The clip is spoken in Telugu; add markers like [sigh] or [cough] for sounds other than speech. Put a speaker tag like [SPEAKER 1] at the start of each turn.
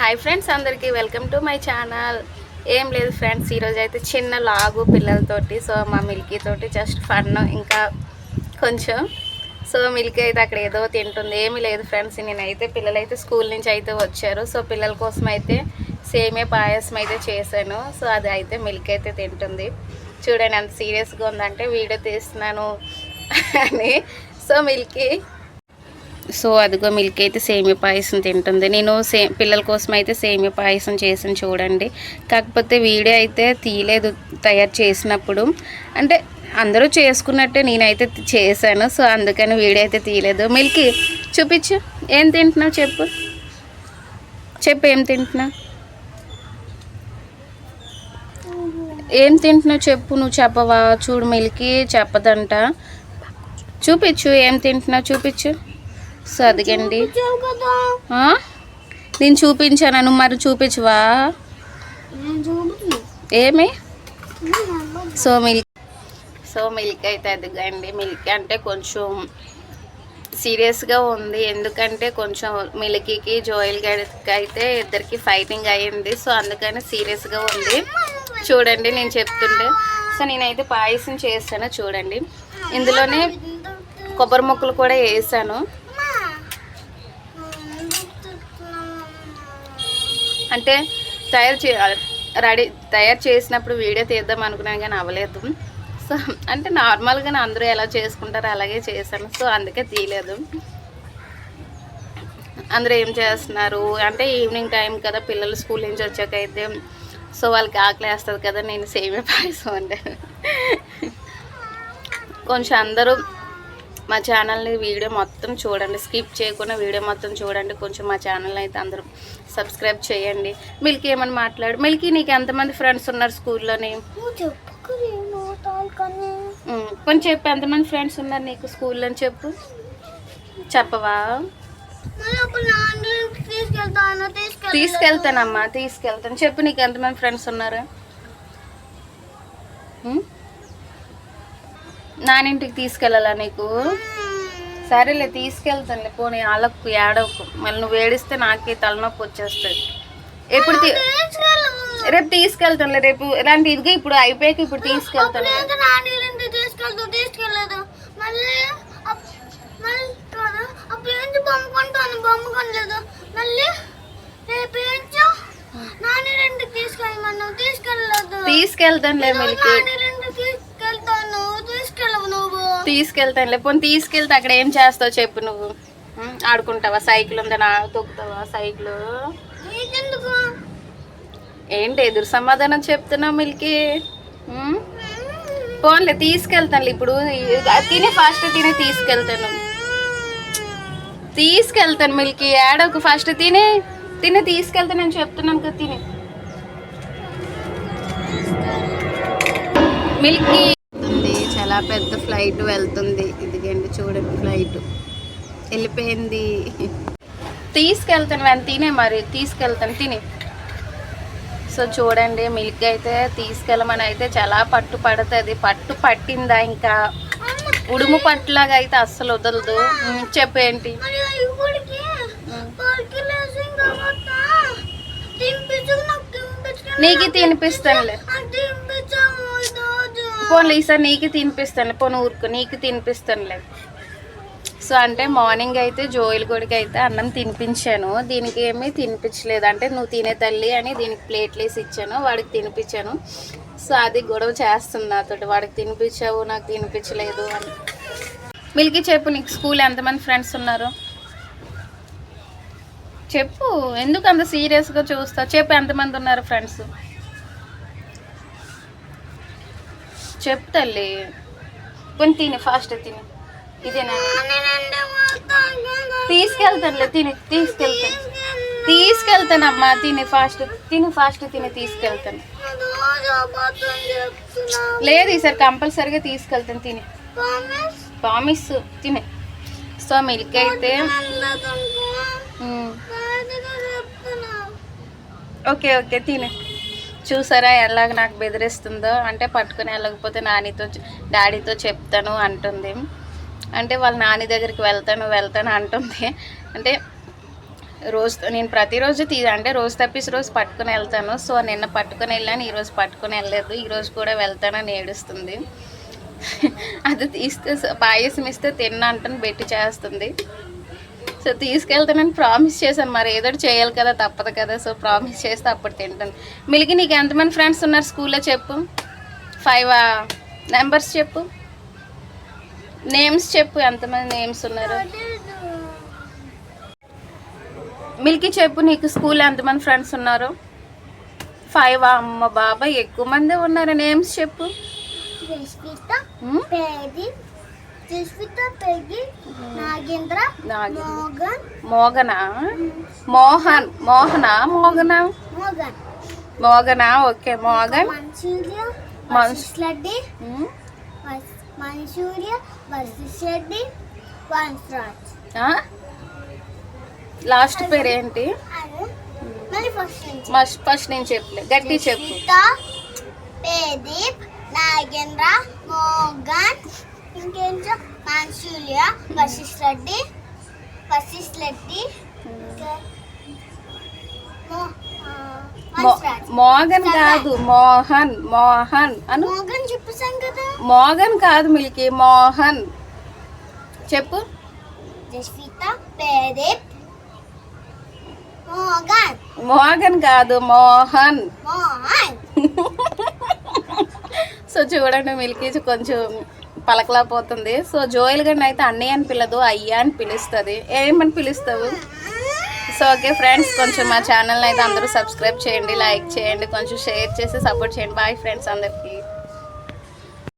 [SPEAKER 1] హాయ్ ఫ్రెండ్స్ అందరికీ వెల్కమ్ టు మై ఛానల్. ఏం లేదు ఫ్రెండ్స్ ఈరోజు అయితే చిన్న లాగు పిల్లలతోటి సో మా మిల్కీ తోటి జస్ట్ ఫన్ ఇంకా కొంచెం సో మిల్కీ అయితే అక్కడ ఏదో తింటుంది ఏమీ లేదు ఫ్రెండ్స్. నేనైతే పిల్లలైతే స్కూల్ నుంచి అయితే వచ్చారు సో పిల్లల కోసం అయితే సేమే పాయసం అయితే చేశాను. సో అది అయితే మిల్క్ అయితే తింటుంది. చూడండి ఎంత సీరియస్గా ఉందంటే వీడియో తీస్తున్నాను [laughs] అని. సో మిల్కీ సో అదిగో మిల్క్ అయితే సేమియా పాయసం తింటుంది. నేను సే పిల్లల కోసం అయితే సేమియా పాయసం చేసాను చూడండి. కాకపోతే వీడియో అయితే తీయలేదు తయారు చేసినప్పుడు. అంటే అందరూ చేసుకున్నట్టే నేనైతే చేశాను. సో అందుకని వీడియో అయితే తీయలేదు. మిల్కీ చూపించు. ఏం తింటున్నావు చెప్పు. చెప్పు ఏం తింటున్నావు. ఏం తింటున్నావు చెప్పు నువ్వు చెప్పవా. చూడు మిల్కీ చెప్పదంట. చూపించు ఏం తింటున్నావు చూపించు. సో అదిగండి? నేను చూపించాను? నువ్వు మరి చూపించవా? ఏమి? So milk. సో మిల్క్ అయితే అదిగండి. మిల్క్ అంటే కొంచెం సీరియస్గా ఉంది. ఎందుకంటే కొంచెం మిల్కీకి జోయల్ అయితే ఇద్దరికి ఫైటింగ్ అయ్యింది. సో అందుకని సీరియస్గా ఉంది. చూడండి నేను చెప్తుంటే సో నేనైతే పాయసం చేస్తాను చూడండి. ఇందులోనే కొబ్బరి ముక్కలు కూడా వేసాను. అంటే తయారు చే రెడీ తయారు చేసినప్పుడు వీడియో తీద్దాం అనుకున్నాను కానీ అవ్వలేదు. సో అంటే నార్మల్గా అందరూ ఎలా చేసుకుంటారో అలాగే చేశాను సో అందుకే తీయలేదు. అందరూ ఏం చేస్తున్నారు? అంటే ఈవినింగ్ టైం కదా పిల్లలు స్కూల్ నుంచి వచ్చాక అయితే సో వాళ్ళకి ఆకలి వేస్తుంది కదా నేను సేమే పాయసం అంటే. కొంచెం అందరూ మా ఛానల్ని వీడియో మొత్తం చూడండి. స్కిప్ చేయకుండా వీడియో మొత్తం చూడండి. కొంచెం మా ఛానల్ అయితే అందరూ సబ్స్క్రైబ్ చేయండి. మిల్కీ ఏమని మాట్లాడు? మిల్కీ నీకు ఎంతమంది ఫ్రెండ్స్ ఉన్నారు స్కూల్లోని? కొంచెం చెప్పు ఎంతమంది ఫ్రెండ్స్ ఉన్నారు నీకు స్కూల్లో చెప్పు. చెప్పవా? తీసుకెళ్తానమ్మా తీసుకెళ్తాను. చెప్పు నీకు ఎంతమంది ఫ్రెండ్స్ ఉన్నారు? నానింటికి తీసుకెళ్ళాలా నీకు? సరేలే తీసుకెళ్తానులే. పోనీ వాళ్ళకు ఏడవకు. మళ్ళీ నువ్వు ఏడిస్తే నాకే తలనొప్పి వచ్చేస్తుంది. ఎప్పుడు రేపు తీసుకెళ్తానులే రేపు ఇలాంటి ఇదిగా ఇప్పుడు అయిపోయాక ఇప్పుడు తీసుకెళ్తాను
[SPEAKER 2] ఎంత నాన్న నువ్వు
[SPEAKER 1] తీసుకెళ్తానులే పోనీ తీసుకెళ్తే అక్కడ ఏం చేస్తావు చెప్పు నువ్వు? ఆడుకుంటావా? సైకిల్ ఉందా? నా తొక్కుతావా? సైకిల్? ఏంటి ఎదురు సమాధానం చెప్తున్నావు మిల్కి? పోన్లే తీసుకెళ్తాను ఇప్పుడు. తిని ఫాస్ట్ తిని తీసుకెళ్తాను. తీసుకెళ్తాను మిల్కి. ఏడోకు ఫస్ట్ తిని తిని తీసుకెళ్తాను నేను చెప్తున్నాను కదా తిని. మిల్కీ చాలా పెద్ద ఫ్లైట్ వెళ్తుంది. ఇదిగండి చూడండి ఫ్లైట్. వెళ్ళిపోయింది. తీసుకెళ్తాను వెన్ తినే మరి తీసుకెళ్తాను తిని. సో చూడండి మిల్క్ అయితే తీసుకెళ్ళమని అయితే చాలా పట్టు పడుతుంది. పట్టు పట్టిందా ఇంకా? ఉడుము పట్టులాగా అయితే అస్సలు వదలదు. చెప్పేంటి?
[SPEAKER 2] నాకు
[SPEAKER 1] తినిపిస్తానులే. పోన్లే ఈసారి నీకు తినిపిస్తాను పోను ఊరుకు నీకు తినిపిస్తానులే. సో అంటే మార్నింగ్ అయితే జోయిల్ గుడికి అయితే అన్నం తినిపించాను. దీనికి ఏమీ తినిపించలేదు. అంటే నువ్వు తినే తల్లి అని దీనికి ప్లేట్లేసి ఇచ్చాను వాడికి తినిపించాను. సో అది గొడవ చేస్తుంది నాతో వాడికి తినిపించావు నాకు తినిపించలేదు అని. మిల్కి చెప్పు నీకు స్కూల్ ఎంతమంది ఫ్రెండ్స్ ఉన్నారు? చెప్పు ఎందుకు అంత సీరియస్గా చూస్తావు? చెప్పు ఎంతమంది ఉన్నారు ఫ్రెండ్స్? చెప్పు తల్లి. కొన్ని తిని ఫాస్ట్ తిని. ఇదేనా? తీసుకెళ్తానులే తిని తీసుకెళ్తాను. తీసుకెళ్తానమ్మా తిని ఫాస్ట్ తిని ఫాస్ట్ తిని తీసుకెళ్తాను. లేదు ఈసారి కంపల్సరీగా తీసుకెళ్తాను తిని.
[SPEAKER 2] ప్రామిస్
[SPEAKER 1] తిని. సో మిల్క్ అయితే. ఓకే ఓకే తిని. చూసారా ఎలాగ నాకు బెదిరిస్తుందో? అంటే పట్టుకుని వెళ్ళకపోతే నానితో డాడీతో చెప్తాను అంటుంది. అంటే వాళ్ళ నాని దగ్గరికి వెళ్తాను వెళ్తాను అంటుంది. అంటే రోజు నేను ప్రతిరోజు తీ అంటే రోజు తప్పిసి రోజు పట్టుకుని వెళ్తాను. సో నిన్న పట్టుకుని వెళ్ళాను ఈరోజు పట్టుకుని వెళ్ళలేదు. ఈరోజు కూడా వెళ్తానని ఏడుస్తుంది. [laughs] అది తీస్తే పాయసం ఇస్తే తిన్న అంటాను బెట్టి చేస్తుంది. సో తీసుకెళ్తానని ప్రామిస్ చేశాను. మరి ఏదో చేయాలి కదా తప్పదు కదా. సో ప్రామిస్ చేస్తే అప్పుడు తింటాను. మిలికి నీకు ఎంతమంది ఫ్రెండ్స్ ఉన్నారు స్కూల్లో చెప్పు? ఫైవ్ నెంబర్స్ చెప్పు? నేమ్స్ చెప్పు ఎంతమంది నేమ్స్ ఉన్నారు? మిల్కీ చెప్పు నీకు స్కూల్ ఎంతమంది ఫ్రెండ్స్ ఉన్నారు? ఫైవ్ అమ్మ బాబాయ్ ఎక్కువ మంది ఉన్నారు? నేమ్స్ చెప్పు.
[SPEAKER 2] జస్విత పెగి నాగేంద్ర. మోగన్.
[SPEAKER 1] మోగనా? మోహన్. మోహనా? మోగనా?
[SPEAKER 2] మోగన్.
[SPEAKER 1] మోగనా? ఓకే మోగన్.
[SPEAKER 2] మంచూరియా వన్స్రాజ్.
[SPEAKER 1] ఆ? లాస్ట్ పేరు ఏంటి
[SPEAKER 2] ఫస్ట్ నుంచి.
[SPEAKER 1] మస్ట్ ఫస్ట్ నేను చెప్పలే. గట్టి చెప్పు.
[SPEAKER 2] పేదీప్ నాగేంద్ర మోగన్. ఇంకేంటో? మంచూరియా వర్సెస్ లడ్డి వర్సెస్ లడ్డి ఇంకా మో- ఆ,
[SPEAKER 1] మో-
[SPEAKER 2] వన్స్రాజ్.
[SPEAKER 1] మోగన్ కాదు మోహన్ మోహన్ అను?
[SPEAKER 2] మోగన్ చెప్పేసాం కదా.
[SPEAKER 1] మోగన్ కాదు మిల్కి మోహన్. చెప్పు.
[SPEAKER 2] జస్విత పేదీప్ మోగన్.
[SPEAKER 1] మోగన్ కాదు మోహన్.
[SPEAKER 2] మోహన్.
[SPEAKER 1] సో చూడండి మిల్కీ కొంచెం పలకలేకపోతుంది సో జోయల్ గండి అయితే అన్నయ్య అని పిల్లదు అయ్యా అని పిలుస్తుంది. ఏమని పిలుస్తావు? సో ఓకే ఫ్రెండ్స్ కొంచెం మా ఛానల్ని అయితే అందరూ సబ్స్క్రైబ్ చేయండి లైక్ చేయండి కొంచెం షేర్ చేసి సపోర్ట్ చేయండి. బాయ్ ఫ్రెండ్స్ అందరికి.